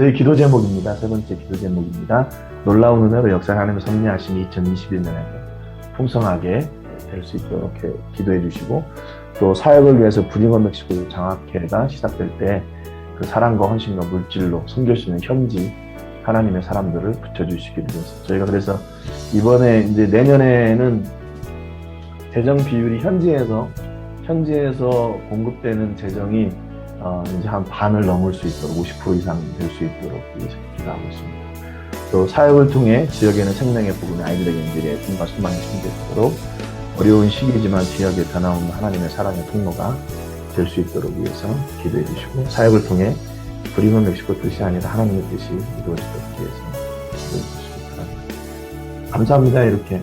저희 기도 제목입니다. 세 번째 기도 제목입니다. 놀라운 은혜로 역사 하나님의 섭리하심이 2021년에도 풍성하게 될 수 있도록 기도해 주시고 또 사역을 위해서 브링어 멕시코 장학회가 시작될 때 그 사랑과 헌신과 물질로 섬길 수 있는 현지 하나님의 사람들을 붙여주시기를 위해서 저희가 그래서 이번에 이제 내년에는 재정 비율이 현지에서 현지에서 공급되는 재정이 어, 이제 한 반을 넘을 수 있도록 50% 이상 될 수 있도록 위해서 기도하고 있습니다. 또 사역을 통해 지역에 는 생명의 복음이 아이들에게 인들의 꿈과 소망이 생기도록 어려운 시기지만 지역에 변화오는 하나님의 사랑의 통로가 될 수 있도록 위해서 기도해 주시고 사역을 통해 브리먼 멕시코 뜻이 아니라 하나님의 뜻이 이루어지도록 위해서 기도해 주시기 바랍니다. 감사합니다. 이렇게